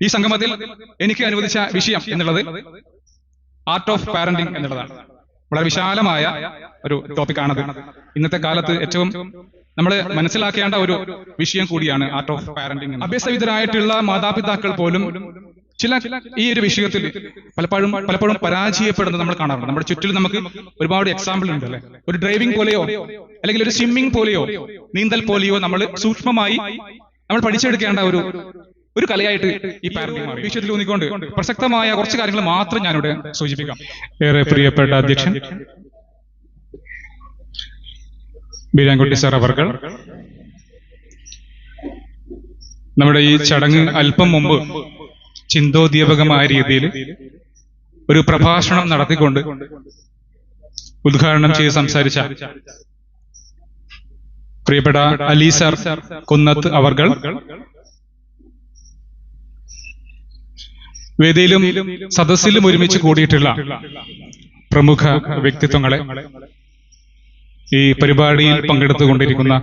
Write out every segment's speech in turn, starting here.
ഈ സംഗമത്തിൽ എനിക്ക് അനുവദിച്ച വിഷയം എന്നുള്ളത് ആർട്ട് ഓഫ് പാരന്റിംഗ് എന്നുള്ളതാണ്. വളരെ വിശാലമായ ഒരു ടോപ്പിക്കാണത് ഇന്നത്തെ കാലത്ത് ഏറ്റവും നമ്മൾ മനസ്സിലാക്കേണ്ട ഒരു വിഷയം കൂടിയാണ് ആർട്ട് ഓഫ് പാരന്റിംഗ് അഭ്യസവിധരായിട്ടുള്ള മാതാപിതാക്കൾ പോലും ചില ഈ ഒരു വിഷയത്തിൽ പലപ്പോഴും പലപ്പോഴും പരാജയപ്പെടുന്നത് നമ്മൾ കാണാറുണ്ട്. നമ്മുടെ ചുറ്റിലും നമുക്ക് ഒരുപാട് എക്സാമ്പിൾ ഉണ്ട് അല്ലെ? ഒരു ഡ്രൈവിംഗ് പോലെയോ അല്ലെങ്കിൽ ഒരു സ്വിമ്മിംഗ് പോലെയോ നീന്തൽ പോലെയോ നമ്മൾ സൂക്ഷ്മമായി നമ്മൾ പഠിച്ചെടുക്കേണ്ട ഒരു ഒരു കലയായിട്ട് ഈ പാരന്റിംഗ് മാറി. വിഷയത്തിൽ ഊന്നിക്കൊണ്ട് പ്രസക്തമായ കുറച്ച് കാര്യങ്ങൾ മാത്രം ഞാനിവിടെ സൂചിപ്പിക്കാം. ഏറെ പ്രിയപ്പെട്ട അധ്യക്ഷൻ ബീരാൻകുട്ടി സാർ അവർകൾ നമ്മുടെ ഈ ചടങ്ങ് അല്പം മുമ്പ് ചിന്തോദ്ദീപകമായ രീതിയിൽ ഒരു പ്രഭാഷണം നടത്തിക്കൊണ്ട് ഉദ്ഘാടനം ചെയ്ത് സംസാരിച്ച പ്രിയപ്പെട്ട അലി സാർ കുന്നത്ത് അവർകൾ വേദിയിലും സദസ്സിലും ഒരുമിച്ച് കൂടിയിട്ടുള്ള പ്രമുഖ വ്യക്തിത്വങ്ങളെ ഈ പരിപാടിയിൽ പങ്കെടുത്തുകൊണ്ടിരിക്കുന്ന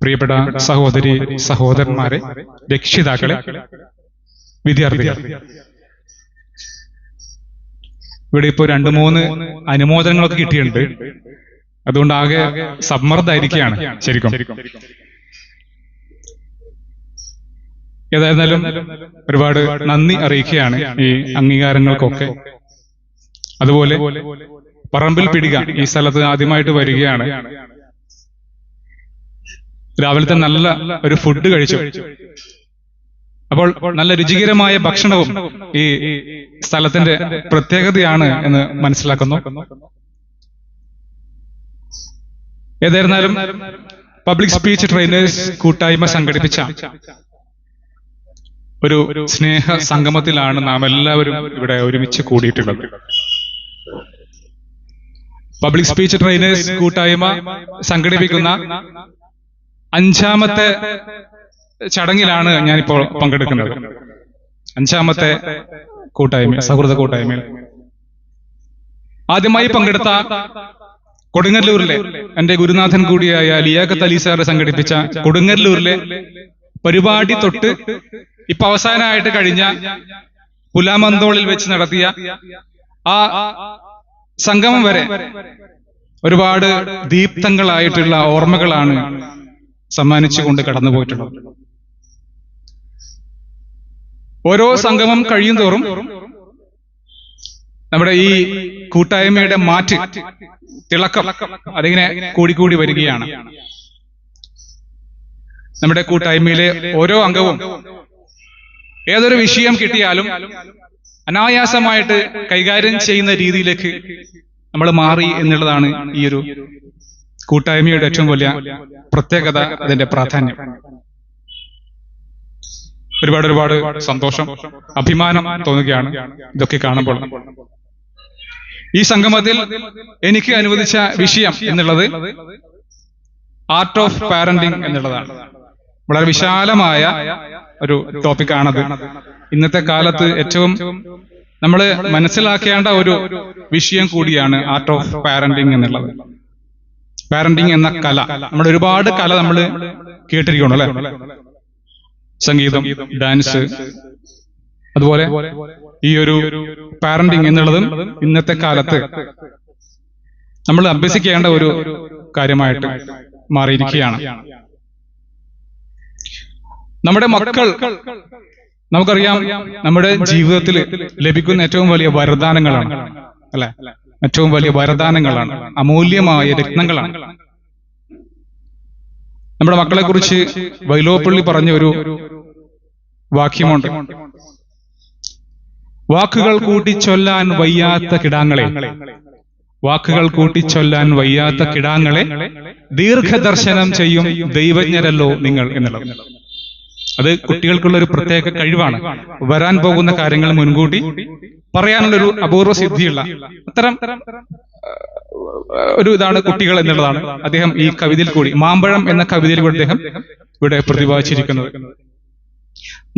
പ്രിയപ്പെട്ട സഹോദരി സഹോദരന്മാരെ രക്ഷിതാക്കളെ വിദ്യാർത്ഥികൾ ഇവിടെ ഇപ്പോ രണ്ടു മൂന്ന് അനുമോദനങ്ങളൊക്കെ കിട്ടിയിട്ടുണ്ട്. അതുകൊണ്ട് ആകെ സമ്മർദ്ദമായിരിക്കുകയാണ് ശരിക്കും. ഏതായിരുന്നാലും ഒരുപാട് നന്ദി അറിയിക്കുകയാണ് ഈ അംഗീകാരങ്ങൾക്കൊക്കെ. അതുപോലെ പറമ്പിൽ പിടിക ഈ സ്ഥലത്ത് ആദ്യമായിട്ട് വരികയാണ്. രാവിലത്തെ നല്ല ഒരു ഫുഡ് കഴിച്ചു. അപ്പോൾ നല്ല രുചികരമായ ഭക്ഷണവും ഈ സ്ഥലത്തിന്റെ പ്രത്യേകതയാണ് എന്ന് മനസ്സിലാക്കുന്നു. ഏതായിരുന്നാലും പബ്ലിക് സ്പീച്ച് ട്രെയിനേഴ്സ് കൂട്ടായ്മ സംഘടിപ്പിച്ച ഒരു സ്നേഹ സംഗമത്തിലാണ് നാം എല്ലാവരും ഇവിടെ ഒരുമിച്ച് കൂടിയിട്ടുള്ളത്. പബ്ലിക് സ്പീച്ച് ട്രെയിനേഴ്സ് കൂട്ടായ്മ സംഘടിപ്പിക്കുന്ന അഞ്ചാമത്തെ ചടങ്ങിലാണ് ഞാനിപ്പോൾ പങ്കെടുക്കുന്നത്. അഞ്ചാമത്തെ കൂട്ടായ്മ സൗഹൃദ കൂട്ടായ്മയിൽ. ആദ്യമായി പങ്കെടുത്ത കൊടുങ്ങല്ലൂരിലെ എന്റെ ഗുരുനാഥൻ കൂടിയായ ലിയാഖത്ത് അലി സാർ സംഘടിപ്പിച്ച കൊടുങ്ങല്ലൂരിലെ പരിപാടി തൊട്ട് ഇപ്പൊ അവസാനമായിട്ട് കഴിഞ്ഞ പുലാമന്തോളിൽ വെച്ച് നടത്തിയ ആ സംഗമം വരെ ഒരുപാട് ദീപ്തങ്ങളായിട്ടുള്ള ഓർമ്മകളാണ് സമ്മാനിച്ചുകൊണ്ട് കടന്നുപോയിട്ടുള്ളത്. ഓരോ സംഗമം കഴിയും തോറും നമ്മുടെ ഈ കൂട്ടായ്മയുടെ മാറ്റ് തിളക്കം അതിങ്ങനെ കൂടിക്കൂടി വരികയാണ്. നമ്മുടെ കൂട്ടായ്മയിലെ ഓരോ അംഗവും ഏതൊരു വിഷയം കിട്ടിയാലും അനായാസമായിട്ട് കൈകാര്യം ചെയ്യുന്ന രീതിയിലേക്ക് നമ്മൾ മാറി എന്നുള്ളതാണ് ഈ ഒരു കൂട്ടായ്മയുടെ ഏറ്റവും വലിയ പ്രത്യേകത അതിന്റെ പ്രാധാന്യം. ഒരുപാട് ഒരുപാട് സന്തോഷം അഭിമാനം തോന്നുകയാണ് ഇതൊക്കെ കാണുമ്പോൾ. ഈ സംഗമത്തിൽ എനിക്ക് അനുവദിച്ച വിഷയം എന്നുള്ളത് ആർട്ട് ഓഫ് പാരന്റിങ് എന്നുള്ളതാണ്. വളരെ വിശാലമായ ഒരു ടോപ്പിക്കാണത്. ഇന്നത്തെ കാലത്ത് ഏറ്റവും നമ്മൾ മനസ്സിലാക്കേണ്ട ഒരു വിഷയം കൂടിയാണ് ആർട്ട് ഓഫ് പാരന്റിങ് എന്നുള്ളത്. പാരന്റിങ് എന്ന കല. നമ്മൾ ഒരുപാട് കല നമ്മൾ കേട്ടിരിക്കണം അല്ലെ? സംഗീതം ഡാൻസ് അതുപോലെ ഈ ഒരു പാരന്റിങ് എന്നുള്ളതും ഇന്നത്തെ കാലത്ത് നമ്മൾ അഭ്യസിക്കേണ്ട ഒരു കാര്യമായിട്ട് മാറിയിരിക്കുകയാണ്. നമ്മുടെ മക്കൾ നമുക്കറിയാം നമ്മുടെ ജീവിതത്തിൽ ലഭിക്കുന്ന ഏറ്റവും വലിയ വരദാനങ്ങളാണ് അല്ലെ? ഏറ്റവും വലിയ വരദാനങ്ങളാണ് അമൂല്യമായ രത്നങ്ങളാണ്. നമ്മുടെ മക്കളെ കുറിച്ച് വൈലോപ്പള്ളി പറഞ്ഞ ഒരു വാക്യമുണ്ട്. വാക്കുകൾ കൂട്ടിച്ചൊല്ലാൻ വയ്യാത്ത കിടാങ്ങളെ വാക്കുകൾ കൂട്ടിച്ചൊല്ലാൻ വയ്യാത്ത കിടാങ്ങളെ ദീർഘദർശനം ചെയ്യും ദൈവജ്ഞരല്ലോ നിങ്ങൾ എന്നുള്ളത്. അത് കുട്ടികൾക്കുള്ള ഒരു പ്രത്യേക കഴിവാണ്. വരാൻ പോകുന്ന കാര്യങ്ങൾ മുൻകൂട്ടി പറയാനുള്ള ഒരു അപൂർവ സിദ്ധിയുള്ള അത്തരം ഒരു ഇതാണ് കുട്ടികൾ എന്നുള്ളതാണ്. അദ്ദേഹം ഈ കവിതയിൽ കൂടി മാമ്പഴം എന്ന കവിതയിൽ കൂടി അദ്ദേഹം ഇവിടെ പ്രതിപാദിച്ചിരിക്കുന്നത്.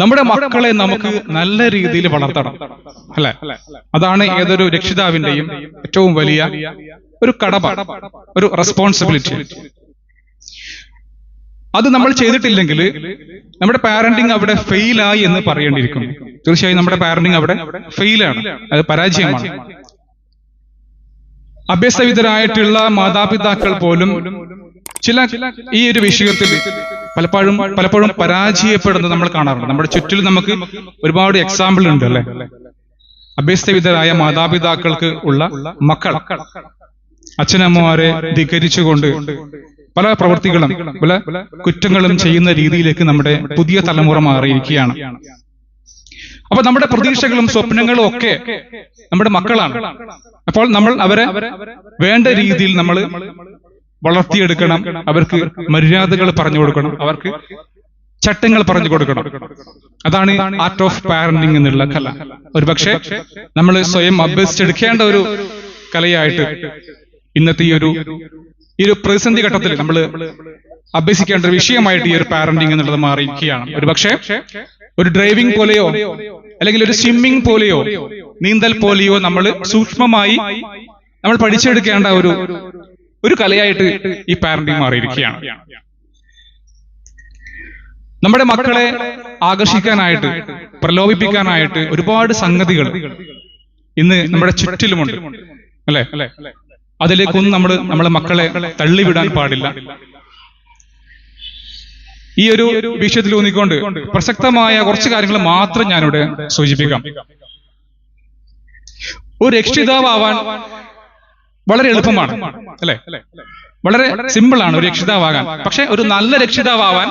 നമ്മുടെ മക്കളെ നമുക്ക് നല്ല രീതിയിൽ വളർത്തണം. അല്ലെ? അതാണ് ഏതൊരു രക്ഷിതാവിന്റെയും ഏറ്റവും വലിയ ഒരു കടമ ഒരു റെസ്പോൺസിബിലിറ്റി അത് നമ്മൾ ചെയ്തിട്ടില്ലെങ്കിൽ നമ്മുടെ പാരന്റിങ് അവിടെ ഫെയിലായി എന്ന് പറയേണ്ടിയിരിക്കും. തീർച്ചയായും നമ്മുടെ പാരന്റിങ് അവിടെ ഫെയിലാണ് അത് പരാജയമാണ്. അഭ്യസവിധരായിട്ടുള്ള മാതാപിതാക്കൾ പോലും ചില ഈ ഒരു വിഷയത്തിൽ പലപ്പോഴും പലപ്പോഴും പരാജയപ്പെടുന്നത് നമ്മൾ കാണാറുണ്ട്. നമ്മുടെ ചുറ്റിലും നമുക്ക് ഒരുപാട് എക്സാമ്പിൾ ഉണ്ട് അല്ലെ? അഭ്യസ്തവിധരായ മാതാപിതാക്കൾക്ക് ഉള്ള മക്കൾ അച്ഛനമ്മമാരെ ധികരിച്ചുകൊണ്ട് പല പ്രവൃത്തികളും പല കുറ്റങ്ങളും ചെയ്യുന്ന രീതിയിലേക്ക് നമ്മുടെ പുതിയ തലമുറ മാറിയിരിക്കുകയാണ്. അപ്പൊ നമ്മുടെ പ്രതീക്ഷകളും സ്വപ്നങ്ങളും ഒക്കെ നമ്മുടെ മക്കളാണ്. അപ്പോൾ നമ്മൾ അവരെ വേണ്ട രീതിയിൽ നമ്മൾ വളർത്തിയെടുക്കണം. അവർക്ക് മര്യാദകൾ പറഞ്ഞു കൊടുക്കണം. അവർക്ക് ചട്ടങ്ങൾ പറഞ്ഞു കൊടുക്കണം. അതാണ് ആർട്ട് ഓഫ് പാരന്റിങ് എന്നുള്ള കല. ഒരു പക്ഷേ നമ്മൾ സ്വയം അഭ്യസിച്ചെടുക്കേണ്ട ഒരു കലയായിട്ട് ഇന്നത്തെ ഈ ഒരു ഈ ഒരു പ്രതിസന്ധി ഘട്ടത്തിൽ നമ്മൾ അഭ്യസിക്കേണ്ട ഒരു വിഷയമായിട്ട് ഈ ഒരു പാരന്റിങ് എന്നുള്ളത് മാറിയിരിക്കുകയാണ്. ഒരു പക്ഷേ ഒരു ഡ്രൈവിംഗ് പോലെയോ അല്ലെങ്കിൽ ഒരു സ്വിമ്മിംഗ് പോലെയോ നീന്തൽ പോലെയോ നമ്മൾ സൂക്ഷ്മമായി നമ്മൾ പഠിച്ചെടുക്കേണ്ട ഒരു ഒരു കലയായിട്ട് ഈ പാരന്റിങ് മാറിയിരിക്കുകയാണ്. നമ്മുടെ മക്കളെ ആകർഷിക്കാനായിട്ട് പ്രലോഭിപ്പിക്കാനായിട്ട് ഒരുപാട് സംഗതികൾ ഇന്ന് നമ്മുടെ ചുറ്റിലുമുണ്ട്. അല്ലെ? അതിലേക്കൊന്നും നമ്മൾ നമ്മളെ മക്കളെ തള്ളിവിടാൻ പാടില്ല. ഈ ഒരു വിഷയത്തിൽ ഊന്നിക്കൊണ്ട് പ്രസക്തമായ കുറച്ച് കാര്യങ്ങൾ മാത്രം ഞാനിവിടെ സൂചിപ്പിക്കാം. ഒരു രക്ഷിതാവാൻ വളരെ എളുപ്പമാണ് അല്ലെ? വളരെ സിമ്പിൾ ആണ് ഒരു രക്ഷിതാവാകാൻ. പക്ഷെ ഒരു നല്ല രക്ഷിതാവാൻ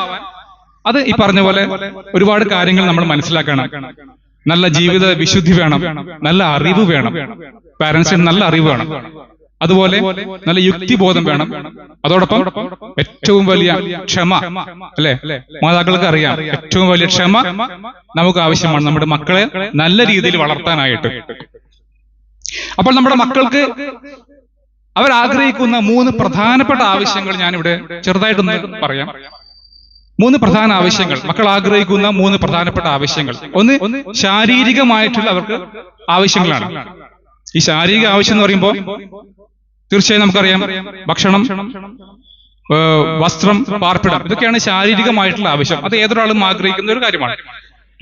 അത് ഈ പറഞ്ഞ പോലെ ഒരുപാട് കാര്യങ്ങൾ നമ്മൾ മനസ്സിലാക്കണം. നല്ല ജീവിത വിശുദ്ധി വേണം. നല്ല അറിവ് വേണം. പാരന്റ്സിന് നല്ല അറിവ് വേണം. അതുപോലെ നല്ല യുക്തിബോധം വേണം. അതോടൊപ്പം ഏറ്റവും വലിയ ക്ഷമ അല്ലെ? മാതാക്കൾക്ക് അറിയാം. ഏറ്റവും വലിയ ക്ഷമ നമുക്ക് ആവശ്യമാണ്. നമ്മുടെ മക്കളെ നല്ല രീതിയിൽ വളർത്താനായിട്ട്. അപ്പോൾ നമ്മുടെ മക്കൾക്ക് അവർ ആഗ്രഹിക്കുന്ന മൂന്ന് പ്രധാനപ്പെട്ട ആവശ്യങ്ങൾ ഞാനിവിടെ ചെറുതായിട്ടൊന്ന് പറയാം. മൂന്ന് പ്രധാന ആവശ്യങ്ങൾ. മക്കൾ ആഗ്രഹിക്കുന്ന മൂന്ന് പ്രധാനപ്പെട്ട ആവശ്യങ്ങൾ. ഒന്ന് ശാരീരികമായിട്ടുള്ള അവർക്ക് ആവശ്യങ്ങളാണ്. ഈ ശാരീരിക ആവശ്യം എന്ന് പറയുമ്പോൾ തീർച്ചയായും നമുക്കറിയാം ഭക്ഷണം വസ്ത്രം പാർപ്പിടം ഇതൊക്കെയാണ് ശാരീരികമായിട്ടുള്ള ആവശ്യം. അത് ഏതൊരാളും ആഗ്രഹിക്കുന്ന ഒരു കാര്യമാണ്.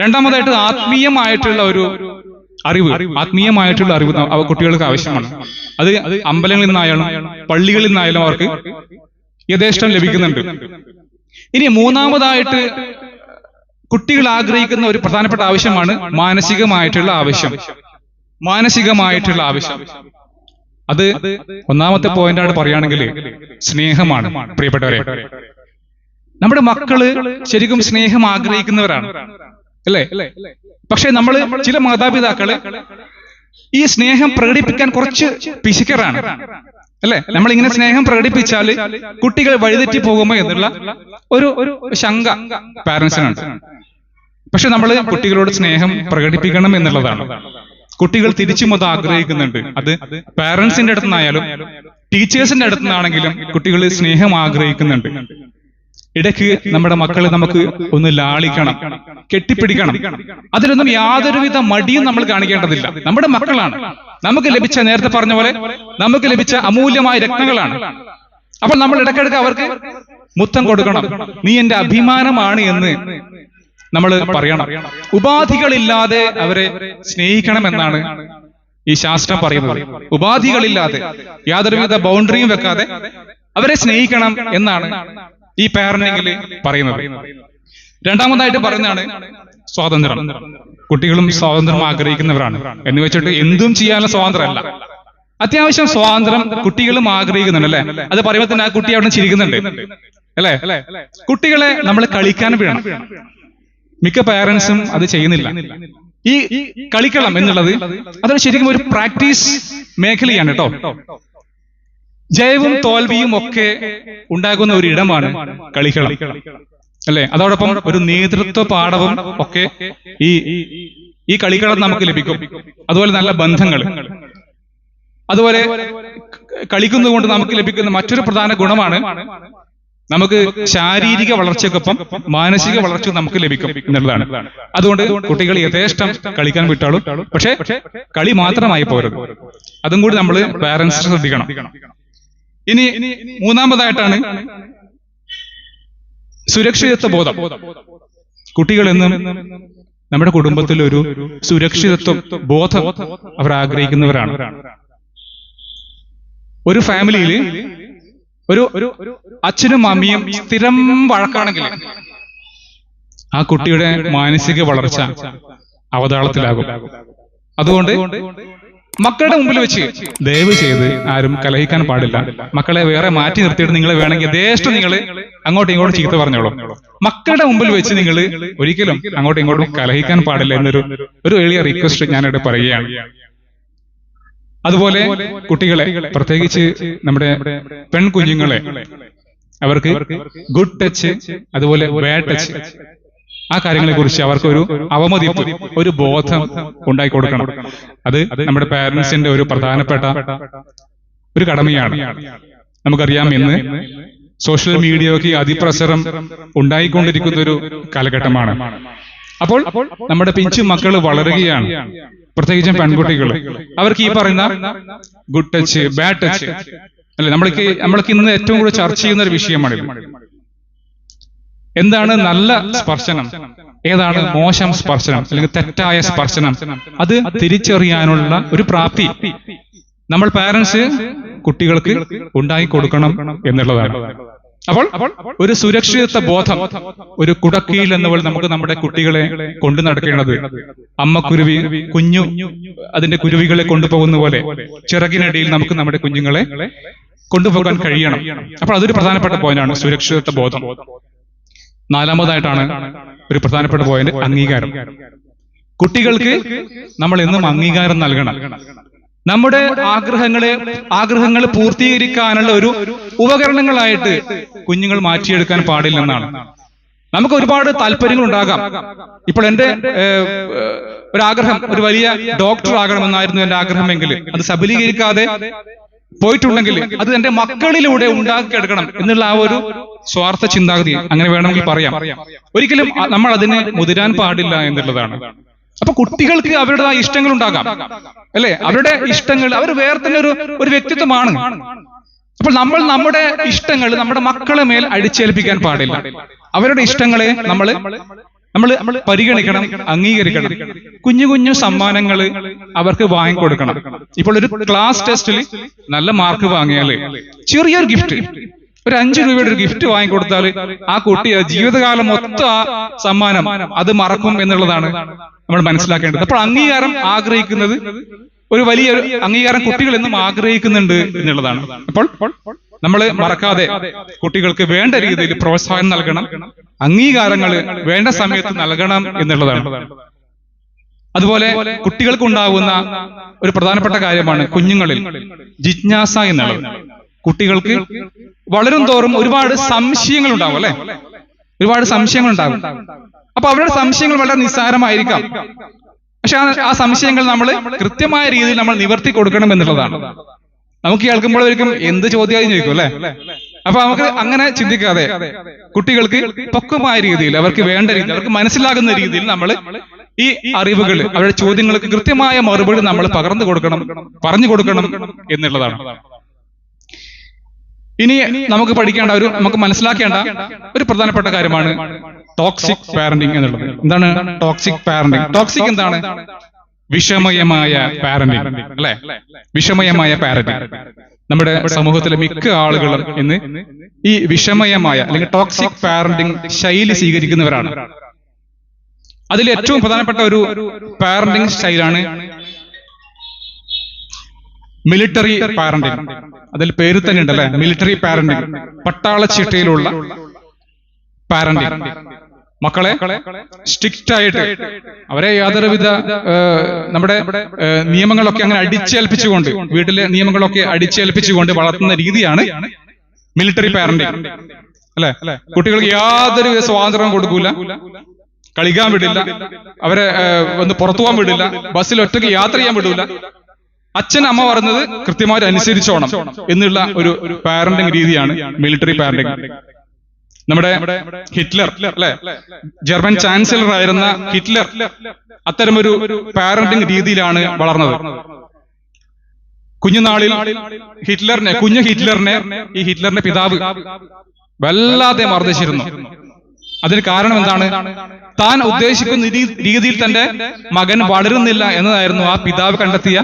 രണ്ടാമതായിട്ട് ആത്മീയമായിട്ടുള്ള ഒരു അറിവ്. ആത്മീയമായിട്ടുള്ള അറിവ് കുട്ടികൾക്ക് ആവശ്യമാണ്. അത് അമ്പലങ്ങളിൽ നിന്നായാലും പള്ളികളിൽ നിന്നായാലും അവർക്ക് യഥേഷ്ടം ലഭിക്കുന്നുണ്ട്. ഇനി മൂന്നാമതായിട്ട് കുട്ടികൾ ആഗ്രഹിക്കുന്ന ഒരു പ്രധാനപ്പെട്ട ആവശ്യമാണ് മാനസികമായിട്ടുള്ള ആവശ്യം. മാനസികമായിട്ടുള്ള ആവശ്യം. അത് ഒന്നാമത്തെ പോയിന്റാണ് പറയുകയാണെങ്കിൽ സ്നേഹമാണ് പ്രിയപ്പെട്ടവരെ. നമ്മുടെ മക്കൾ ശരിക്കും സ്നേഹം ആഗ്രഹിക്കുന്നവരാണ്. അല്ലേ? പക്ഷെ നമ്മൾ ചില മാതാപിതാക്കൾ ഈ സ്നേഹം പ്രകടിപ്പിക്കാൻ കുറച്ച് പിശുക്കറാണ് അല്ലെ? നമ്മൾ ഇങ്ങനെ സ്നേഹം പ്രകടിപ്പിച്ചാൽ കുട്ടികൾ വഴിതെറ്റി പോകുമോ എന്നുള്ള ഒരു ഒരു ശങ്ക പാരന്റ്സിനുണ്ട് പക്ഷെ നമ്മൾ കുട്ടികളോട് സ്നേഹം പ്രകടിപ്പിക്കണം എന്നുള്ളതാണ്. കുട്ടികൾ തിരിച്ചും അത് ആഗ്രഹിക്കുന്നുണ്ട്. അത് പാരന്റ്സിന്റെ അടുത്ത് നിന്നായാലും ടീച്ചേഴ്സിന്റെ അടുത്ത് നിന്നാണെങ്കിലും കുട്ടികൾ സ്നേഹം ആഗ്രഹിക്കുന്നുണ്ട്. ഇടയ്ക്ക് നമ്മുടെ മക്കളെ നമുക്ക് ഒന്ന് ലാളിക്കണം കെട്ടിപ്പിടിക്കണം. അതിലൊന്നും യാതൊരുവിധ മടിയും നമ്മൾ കാണിക്കേണ്ടതില്ല. നമ്മുടെ മക്കളാണ്. നമുക്ക് ലഭിച്ച നേരത്തെ പറഞ്ഞ പോലെ നമുക്ക് ലഭിച്ച അമൂല്യമായ രത്നങ്ങളാണ്. അപ്പോൾ നമ്മൾ ഇടയ്ക്കിടയ്ക്ക് അവർക്ക് മുത്തം കൊടുക്കണം. നീ എന്റെ അഭിമാനമാണ് എന്ന് നമ്മൾ പറയണം. ഉപാധികളില്ലാതെ അവരെ സ്നേഹിക്കണം എന്നാണ് ഈ ശാസ്ത്രം പറയുന്നത്. ഉപാധികളില്ലാതെ യാതൊരുവിധ ബൗണ്ടറിയും വെക്കാതെ അവരെ സ്നേഹിക്കണം എന്നാണ് ഈ പാരന്റിംഗിൽ പറയുന്നത്. രണ്ടാമതായിട്ട് പറയുന്നതാണ് സ്വാതന്ത്ര്യം. കുട്ടികളും സ്വാതന്ത്ര്യം ആഗ്രഹിക്കുന്നവരാണ്. എന്ന് വെച്ചിട്ട് എന്തും ചെയ്യാനുള്ള സ്വാതന്ത്ര്യമല്ല അത്യാവശ്യം സ്വാതന്ത്ര്യം കുട്ടികളും ആഗ്രഹിക്കുന്നുണ്ട് അല്ലെ? അത് പറയുമ്പോൾ തന്നെ ആ കുട്ടി അവിടെ ചിരിക്കുന്നുണ്ട്. അല്ലെ? കുട്ടികളെ നമ്മൾ കളിക്കാൻ വേണം മിക്ക പാരന്റ്സും അത് ചെയ്യുന്നില്ല. ഈ കളിക്കളം എന്നുള്ളത് അതൊരു ശരിക്കും ഒരു പ്രാക്ടീസ് മേഖലയാണ് കേട്ടോ ജയവും തോൽവിയും ഒക്കെ ഉണ്ടാകുന്ന ഒരു ഇടമാണ് കളിക്കളം. അല്ലെ? അതോടൊപ്പം ഒരു നേതൃത്വ പാഠവും ഒക്കെ ഈ ഈ കളിക്കളം നമുക്ക് ലഭിക്കും. അതുപോലെ നല്ല ബന്ധങ്ങൾ. അതുപോലെ കളിക്കുന്നതുകൊണ്ട് നമുക്ക് ലഭിക്കുന്ന മറ്റൊരു പ്രധാന ഗുണമാണ് നമുക്ക് ശാരീരിക വളർച്ചയ്ക്കൊപ്പം മാനസിക വളർച്ച നമുക്ക് ലഭിക്കും എന്നുള്ളതാണ്. അതുകൊണ്ട് കുട്ടികൾ യഥേഷ്ടം കളിക്കാൻ വിട്ടാളും പക്ഷേ കളി മാത്രമായി പോരുത്. അതും കൂടി നമ്മൾ പാരന്റ്സ് ശ്രദ്ധിക്കണം. ഇനി മൂന്നാമതായിട്ടാണ് സുരക്ഷിതത്വ ബോധം. കുട്ടികൾ എന്നും നമ്മുടെ കുടുംബത്തിൽ ഒരു സുരക്ഷിതത്വ ബോധം അവർ ആഗ്രഹിക്കുന്നവരാണ്. ഒരു ഫാമിലിയിൽ ഒരു ഒരു അച്ഛനും അമ്മയും സ്ഥിരം വഴക്കാണെങ്കിൽ ആ കുട്ടിയുടെ മാനസിക വളർച്ച അവതാളത്തിലാകും. അതുകൊണ്ട് മക്കളുടെ മുമ്പിൽ വെച്ച് ദയവ് ചെയ്ത് ആരും കലഹിക്കാൻ പാടില്ല. മക്കളെ വേറെ മാറ്റി നിർത്തിയിട്ട് നിങ്ങൾ വേണമെങ്കിൽ ദേഷ്ടം നിങ്ങൾ അങ്ങോട്ടും ഇങ്ങോട്ടും ചീത്ത പറഞ്ഞോളൂ. മക്കളുടെ മുമ്പിൽ വെച്ച് നിങ്ങൾ ഒരിക്കലും അങ്ങോട്ടും ഇങ്ങോട്ടും കലഹിക്കാൻ പാടില്ല എന്നൊരു ഒരു എളിയ റിക്വസ്റ്റ് ഞാനിവിടെ പറയുകയാണ്. അതുപോലെ കുട്ടികളെ പ്രത്യേകിച്ച് നമ്മുടെ പെൺകുഞ്ഞുങ്ങളെ അവർക്ക് ഗുഡ് ടച്ച് അതുപോലെ ബാഡ് ടച്ച് ആ കാര്യങ്ങളെ കുറിച്ച് അവർക്ക് ഒരു അവമതിപ്പ് ഒരു ബോധം ഉണ്ടാക്കി കൊടുക്കണം. അത് നമ്മുടെ പാരന്റ്സിന്റെ ഒരു പ്രധാനപ്പെട്ട ഒരു കടമയാണ്. നമുക്കറിയാം ഇന്ന് സോഷ്യൽ മീഡിയയ്ക്ക് അതിപ്രസരം ഉണ്ടായിക്കൊണ്ടിരിക്കുന്ന ഒരു കാലഘട്ടമാണ്. അപ്പോൾ നമ്മുടെ പിഞ്ചു മക്കൾ വളരുകയാണ്. പ്രത്യേകിച്ചും പെൺകുട്ടികൾ അവർക്ക് ഈ പറയുന്ന ഗുഡ് ടച്ച് ബാഡ് ടച്ച് അല്ലെ നമ്മൾക്ക് നമ്മൾക്ക് ഇന്ന് ഏറ്റവും കൂടുതൽ ചർച്ച ചെയ്യുന്ന ഒരു വിഷയമാണ് എന്താണ് നല്ല സ്പർശനം? ഏതാണ് മോശം സ്പർശനം? അല്ലെങ്കിൽ തെറ്റായ സ്പർശനം? അത് തിരിച്ചറിയാനുള്ള ഒരു പ്രാപ്തി. നമ്മൾ പാരന്റ്സ് കുട്ടികൾക്ക് ഉണ്ടായി കൊടുക്കണം എന്നുള്ളതാണ്. അപ്പോൾ ഒരു സുരക്ഷിതത്വ ബോധം ഒരു കുടക്കീൽ എന്ന പോലെ നമുക്ക് നമ്മുടെ കുട്ടികളെ കൊണ്ടു നടക്കേണ്ടത്. അമ്മ കുരുവി കുഞ്ഞു അതിന്റെ കുരുവികളെ കൊണ്ടുപോകുന്ന പോലെ ചിറകിനടിയിൽ നമുക്ക് നമ്മുടെ കുഞ്ഞുങ്ങളെ കൊണ്ടുപോകാൻ കഴിയണം. അപ്പോൾ അതൊരു പ്രധാനപ്പെട്ട പോയിന്റാണ് സുരക്ഷിതത്വ ബോധം. നാലാമതായിട്ടാണ് ഒരു പ്രധാനപ്പെട്ട പോയിന്റ് അംഗീകാരം. കുട്ടികൾക്ക് നമ്മൾ എന്നും അംഗീകാരം നൽകണം. നമ്മുടെ ആഗ്രഹങ്ങളെ ആഗ്രഹങ്ങൾ പൂർത്തീകരിക്കാനുള്ള ഒരു ഉപകരണങ്ങളായിട്ട് കുഞ്ഞുങ്ങൾ മാറ്റിയെടുക്കാൻ പാടില്ലെന്നാണ്. നമുക്ക് ഒരുപാട് താല്പര്യങ്ങൾ ഉണ്ടാകാം ഇപ്പോൾ എന്റെ ഒരു ഒരാഗ്രഹം ഒരു വലിയ ഡോക്ടർ ആകണമെന്നായിരുന്നു എന്റെ ആഗ്രഹമെങ്കിൽ അത് സബലീകരിക്കാതെ പോയിട്ടുണ്ടെങ്കിൽ അത് എന്റെ മക്കളിലൂടെ ഉണ്ടാക്കിയെടുക്കണം എന്നുള്ള ആ ഒരു സ്വാർത്ഥ ചിന്താഗതി അങ്ങനെ വേണമെങ്കിൽ പറയാം. ഒരിക്കലും നമ്മൾ അതിനെ മുതിരാൻ പാടില്ല എന്നുള്ളതാണ്. അപ്പൊ കുട്ടികൾക്ക് അവരുടെ ആ ഇഷ്ടങ്ങൾ ഉണ്ടാകാം. അല്ലെ? അവരുടെ ഇഷ്ടങ്ങൾ അവർ വേറെ തന്നെ ഒരു ഒരു വ്യക്തിത്വമാണ്. അപ്പോൾ നമ്മൾ നമ്മുടെ ഇഷ്ടങ്ങൾ നമ്മുടെ മക്കളെ മേൽ അടിച്ചേൽപ്പിക്കാൻ പാടില്ല. അവരുടെ ഇഷ്ടങ്ങളെ നമ്മൾ നമ്മൾ പരിഗണിക്കണം അംഗീകരിക്കണം. കുഞ്ഞു കുഞ്ഞു സമ്മാനങ്ങൾ അവർക്ക് വാങ്ങിക്കൊടുക്കണം. ഇപ്പോൾ ഒരു ക്ലാസ് ടെസ്റ്റിൽ നല്ല മാർക്ക് വാങ്ങിയാൽ ചെറിയൊരു ഗിഫ്റ്റ്. ഒരു അഞ്ചു രൂപയുടെ ഒരു ഗിഫ്റ്റ് വാങ്ങിക്കൊടുത്താൽ ആ കുട്ടി ജീവിതകാലം മൊത്തം ആ സമ്മാനം അത് മറക്കും എന്നുള്ളതാണ് നമ്മൾ മനസ്സിലാക്കേണ്ടത്. അപ്പോൾ അംഗീകാരം ആഗ്രഹിക്കുന്നത് ഒരു വലിയ അംഗീകാരം കുട്ടികൾ എന്നും ആഗ്രഹിക്കുന്നുണ്ട് എന്നുള്ളതാണ്. അപ്പോൾ നമ്മൾ മറക്കാതെ കുട്ടികൾക്ക് വേണ്ട രീതിയിൽ പ്രോത്സാഹനം നൽകണം. അംഗീകാരങ്ങൾ വേണ്ട സമയത്ത് നൽകണം എന്നുള്ളതാണ്. അതുപോലെ കുട്ടികൾക്ക് ഉണ്ടാകുന്ന ഒരു പ്രധാനപ്പെട്ട കാര്യമാണ് കുഞ്ഞുങ്ങളിൽ ജിജ്ഞാസ എന്നുള്ളത്. കുട്ടികൾക്ക് വളരും തോറും ഒരുപാട് സംശയങ്ങൾ ഉണ്ടാവും അല്ലെ? ഒരുപാട് സംശയങ്ങൾ ഉണ്ടാകും അപ്പൊ അവരുടെ സംശയങ്ങൾ വളരെ നിസ്സാരമായിരിക്കാം. പക്ഷെ ആ സംശയങ്ങൾ നമ്മൾ കൃത്യമായ രീതിയിൽ നമ്മൾ നിവർത്തി കൊടുക്കണം എന്നുള്ളതാണ്. നമുക്ക് കേൾക്കുമ്പോഴേക്കും എന്ത് ചോദ്യമായി ചോദിക്കും അല്ലെ? അപ്പൊ നമുക്ക് അങ്ങനെ ചിന്തിക്കാതെ കുട്ടികൾക്ക് പക്വമായ രീതിയിൽ അവർക്ക് വേണ്ട രീതിയിൽ അവർക്ക് മനസ്സിലാകുന്ന രീതിയിൽ നമ്മൾ ഈ അറിവുകൾ അവരുടെ ചോദ്യങ്ങൾക്ക് കൃത്യമായ മറുപടി നമ്മൾ പകർന്നു കൊടുക്കണം പറഞ്ഞു കൊടുക്കണം എന്നുള്ളതാണ്. ഇനി നമുക്ക് പഠിക്കേണ്ട ഒരു നമുക്ക് മനസ്സിലാക്കേണ്ട ഒരു പ്രധാനപ്പെട്ട കാര്യമാണ് ടോക്സിക് പാരന്റിങ് എന്നുള്ളത്. എന്താണ് ടോക്സിക് പാരന്റിങ് ടോക്സിക് എന്താണ്? വിഷമയമായ പാരന്റിങ് അല്ലെ? വിഷമയമായ പാരന്റിങ് നമ്മുടെ സമൂഹത്തിലെ മിക്ക ആളുകളും ഇന്ന് ഈ വിഷമയമായ അല്ലെങ്കിൽ ടോക്സിക് പാരന്റിങ് ശൈലി സ്വീകരിക്കുന്നവരാണ്. അതിൽ ഏറ്റവും പ്രധാനപ്പെട്ട ഒരു പാരന്റിങ് സ്റ്റൈലാണ് മിലിറ്ററി പാരന്റിങ് അതിൽ പേര് തന്നെ ഉണ്ടല്ലേ? മിലിറ്ററി പാരന്റ് പട്ടാള ചിട്ടയിലുള്ള പാരന്റ് മക്കളെ സ്ട്രിക്റ്റ് ആയിട്ട് അവരെ യാതൊരുവിധ നമ്മുടെ നിയമങ്ങളൊക്കെ അങ്ങനെ അടിച്ചേൽപ്പിച്ചുകൊണ്ട് വീട്ടിലെ നിയമങ്ങളൊക്കെ അടിച്ചേൽപ്പിച്ചുകൊണ്ട് വളർത്തുന്ന രീതിയാണ് മിലിറ്ററി പാരന്റ് അല്ലെ? കുട്ടികൾക്ക് യാതൊരുവിധ സ്വാതന്ത്ര്യം കൊടുക്കൂല. കളിക്കാൻ വിടില്ല. അവരെ ഒന്ന് പുറത്തു പോകാൻ വിടില്ല. ബസ്സിൽ ഒറ്റയ്ക്ക് യാത്ര ചെയ്യാൻ വിടില്ല. അച്ഛൻ അമ്മ പറഞ്ഞത് കൃത്യമായിട്ട് അനുസരിച്ചോണം എന്നുള്ള ഒരു പാരന്റിങ് രീതിയാണ് മിലിറ്ററി പാരന്റിങ് നമ്മുടെ ഹിറ്റ്ലർ അല്ലെ? ജർമ്മൻ ചാൻസലർ ആയിരുന്ന ഹിറ്റ്ലർ അത്തരമൊരു പാരന്റിങ് രീതിയിലാണ് വളർന്നത്. കുഞ്ഞുനാളിൽ ഹിറ്റ്ലറിനെ കുഞ്ഞു ഹിറ്റ്ലറിനെ ഈ ഹിറ്റ്ലറിന്റെ പിതാവ് വല്ലാതെ മർദ്ദിച്ചിരുന്നു. അതിന് കാരണം എന്താണ്? താൻ ഉദ്ദേശിക്കുന്ന രീതിയിൽ തന്റെ മകൻ വളരുന്നില്ല എന്നതായിരുന്നു ആ പിതാവ് കണ്ടെത്തിയ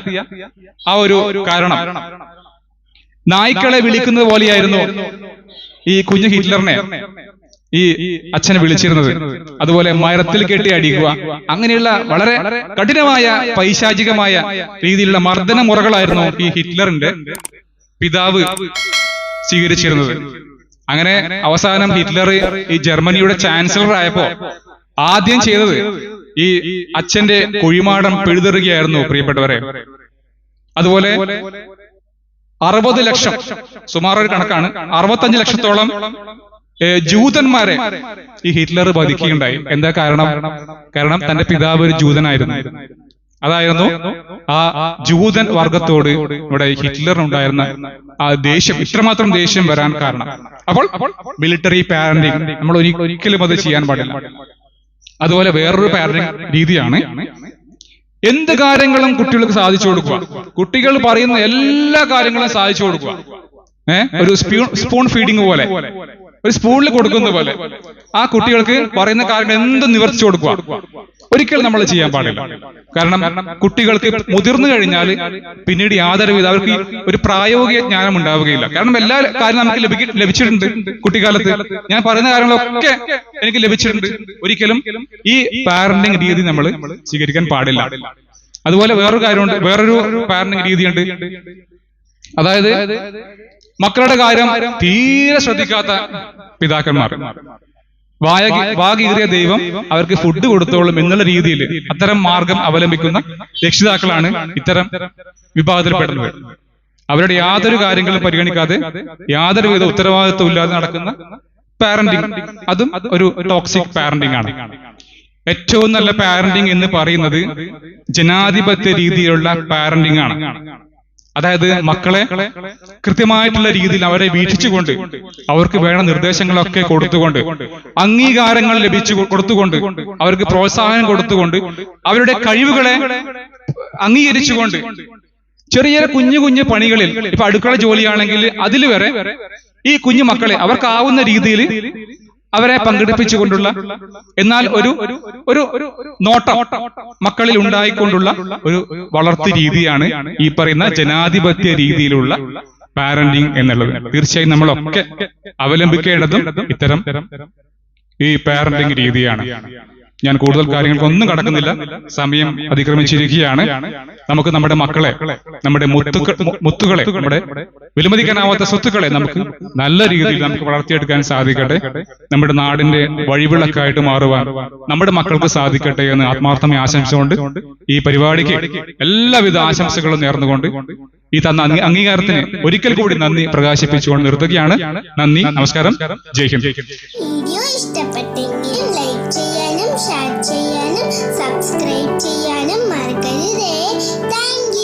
ആ ഒരു കാരണം. നായ്ക്കളെ വിളിക്കുന്നത് പോലെയായിരുന്നു ഈ കുഞ്ഞു ഹിറ്റ്ലറിനെ ഈ അച്ഛനെ വിളിച്ചിരുന്നത്. അതുപോലെ മരത്തിൽ കെട്ടി അടിക്കുക. അങ്ങനെയുള്ള വളരെ കഠിനമായ പൈശാചികമായ രീതിയിലുള്ള മർദ്ദന മുറകളായിരുന്നു ഈ ഹിറ്റ്ലറിന്റെ പിതാവ് സ്വീകരിച്ചിരുന്നത്. അങ്ങനെ അവസാനം ഹിറ്റ്ലർ ഈ ജർമ്മനിയുടെ ചാൻസലർ ആയപ്പോ ആദ്യം ചെയ്തത് ഈ അച്ഛന്റെ കുഴിമാടം പിഴുതെറുകയായിരുന്നു പ്രിയപ്പെട്ടവരെ. അതുപോലെ അറുപത് ലക്ഷം സുമാർ ഒരു കണക്കാണ്. അറുപത്തഞ്ച് ലക്ഷത്തോളം ജൂതന്മാരെ ഈ ഹിറ്റ്ലർ വധിക്കുകയുണ്ടായി. എന്താ കാരണം? കാരണം തന്റെ പിതാവ് ഒരു ജൂതനായിരുന്നു. അതായിരുന്നു ആ ജൂതൻ വർഗത്തോട് ഇവിടെ ഹിറ്റ്ലറിനുണ്ടായിരുന്ന ആ ദേഷ്യം. ഇത്രമാത്രം ദേഷ്യം വരാൻ കാരണം. അപ്പോൾ മിലിറ്ററി പാരന്റിങ് നമ്മൾ ഒരിക്കലും അത് ചെയ്യാൻ പാടില്ല. അതുപോലെ വേറൊരു പാരന്റിങ് രീതിയാണ് എന്ത് കാര്യങ്ങളും കുട്ടികൾക്ക് സാധിച്ചു കൊടുക്കുക. കുട്ടികൾ പറയുന്ന എല്ലാ കാര്യങ്ങളും സാധിച്ചു കൊടുക്കുക. ഏഹ് ഒരു സ്പൂൺ ഫീഡിങ് പോലെ. ഒരു സ്പൂണിൽ കൊടുക്കുന്ന പോലെ. ആ കുട്ടികൾക്ക് പറയുന്ന കാര്യങ്ങൾ എന്ത് നിവർത്തിച്ചു കൊടുക്കുക. ഒരിക്കലും നമ്മൾ ചെയ്യാൻ പാടില്ല. കാരണം കുട്ടികൾക്ക് മുതിർന്നു കഴിഞ്ഞാൽ പിന്നീട് യാതൊരു വിധ അവർക്ക് ഒരു പ്രായോഗിക ജ്ഞാനം ഉണ്ടാവുകയില്ല. കാരണം എല്ലാ കാര്യം നമുക്ക് ലഭിച്ചിട്ടുണ്ട് കുട്ടിക്കാലത്ത്. ഞാൻ പറയുന്ന കാര്യങ്ങളൊക്കെ എനിക്ക് ലഭിച്ചിട്ടുണ്ട്. ഒരിക്കലും ഈ പാരന്റിങ് രീതി നമ്മൾ സ്വീകരിക്കാൻ പാടില്ല. അതുപോലെ വേറൊരു കാര്യമുണ്ട്. വേറൊരു പാരന്റിങ് രീതിയുണ്ട് അതായത് മക്കളുടെ കാര്യം തീരെ ശ്രദ്ധിക്കാത്ത പിതാക്കന്മാർ. വായ വാകീറിയ ദൈവം അവർക്ക് ഫുഡ് കൊടുത്തോളും എന്നുള്ള രീതിയിൽ അത്തരം മാർഗം അവലംബിക്കുന്ന രക്ഷിതാക്കളാണ് ഇത്തരം വിഭാഗത്തിൽപ്പെടുന്നത്. അവരുടെ യാതൊരു കാര്യങ്ങളും പരിഗണിക്കാതെ യാതൊരു വിധ ഉത്തരവാദിത്വം ഇല്ലാതെ നടക്കുന്ന പാരന്റിങ് അതും ഒരു ടോക്സിക് പാരന്റിങ് ആണ്. ഏറ്റവും നല്ല പാരന്റിങ് എന്ന് പറയുന്നത് ജനാധിപത്യ രീതിയിലുള്ള പാരന്റിങ് ആണ്. അതായത് മക്കളെ കൃത്യമായിട്ടുള്ള രീതിയിൽ അവരെ വീക്ഷിച്ചുകൊണ്ട് അവർക്ക് വേണ്ട നിർദ്ദേശങ്ങളൊക്കെ കൊടുത്തുകൊണ്ട് അംഗീകാരങ്ങൾ ലഭിച്ചു കൊടുത്തുകൊണ്ട് അവർക്ക് പ്രോത്സാഹനം കൊടുത്തുകൊണ്ട് അവരുടെ കഴിവുകളെ അംഗീകരിച്ചുകൊണ്ട് ചെറിയ കുഞ്ഞു കുഞ്ഞു പണികളിൽ ഇപ്പൊ അടുക്കള ജോലിയാണെങ്കിൽ അതിൽ വരെ ഈ കുഞ്ഞു മക്കളെ അവർക്കാവുന്ന രീതിയിൽ അവരെ പങ്കെടുപ്പിച്ചുകൊണ്ടുള്ള എന്നാൽ ഒരു ഒരു നോട്ടം മക്കളിൽ ഉണ്ടായിക്കൊണ്ടുള്ള ഒരു വളർത്തു രീതിയാണ് ഈ പറയുന്ന ജനാധിപത്യ രീതിയിലുള്ള പാരന്റിങ് എന്നുള്ളത്. തീർച്ചയായും നമ്മളൊക്കെ അവലംബിക്കേണ്ടതും ഇത്തരം ഈ പാരന്റിങ് രീതിയാണ്. ഞാൻ കൂടുതൽ കാര്യങ്ങൾക്കൊന്നും കടക്കുന്നില്ല. സമയം അതിക്രമിച്ചിരിക്കുകയാണ്. നമുക്ക് നമ്മുടെ മക്കളെ നമ്മുടെ മുത്തുക്കൾ മുത്തുകളെ നമ്മുടെ വിലമതിക്കാനാവാത്ത സ്വത്തുക്കളെ നമുക്ക് നല്ല രീതിയിൽ നമുക്ക് വളർത്തിയെടുക്കാൻ സാധിക്കട്ടെ. നമ്മുടെ നാടിന്റെ വഴിവിളക്കായിട്ട് മാറുവാൻ നമ്മുടെ മക്കൾക്ക് സാധിക്കട്ടെ എന്ന് ആത്മാർത്ഥമായി ആശംസിച്ചുകൊണ്ട് ഈ പരിപാടിക്ക് എല്ലാവിധ ആശംസകളും നേർന്നുകൊണ്ട് ഈ തന്ന അംഗീ- അംഗീകാരത്തിന് ഒരിക്കൽ കൂടി നന്ദി പ്രകാശിപ്പിച്ചുകൊണ്ട് നിർത്തുകയാണ്. നന്ദി നമസ്കാരം. ജയ് ഹിന്ദ്. വീഡിയോ ഇഷ്ടപ്പെട്ടെങ്കിൽ ലൈക്ക് ചെയ്യാനും ഷെയർ ചെയ്യാനും സബ്സ്ക്രൈബ് ചെയ്യാനും മറക്കരുതേ. താങ്ക്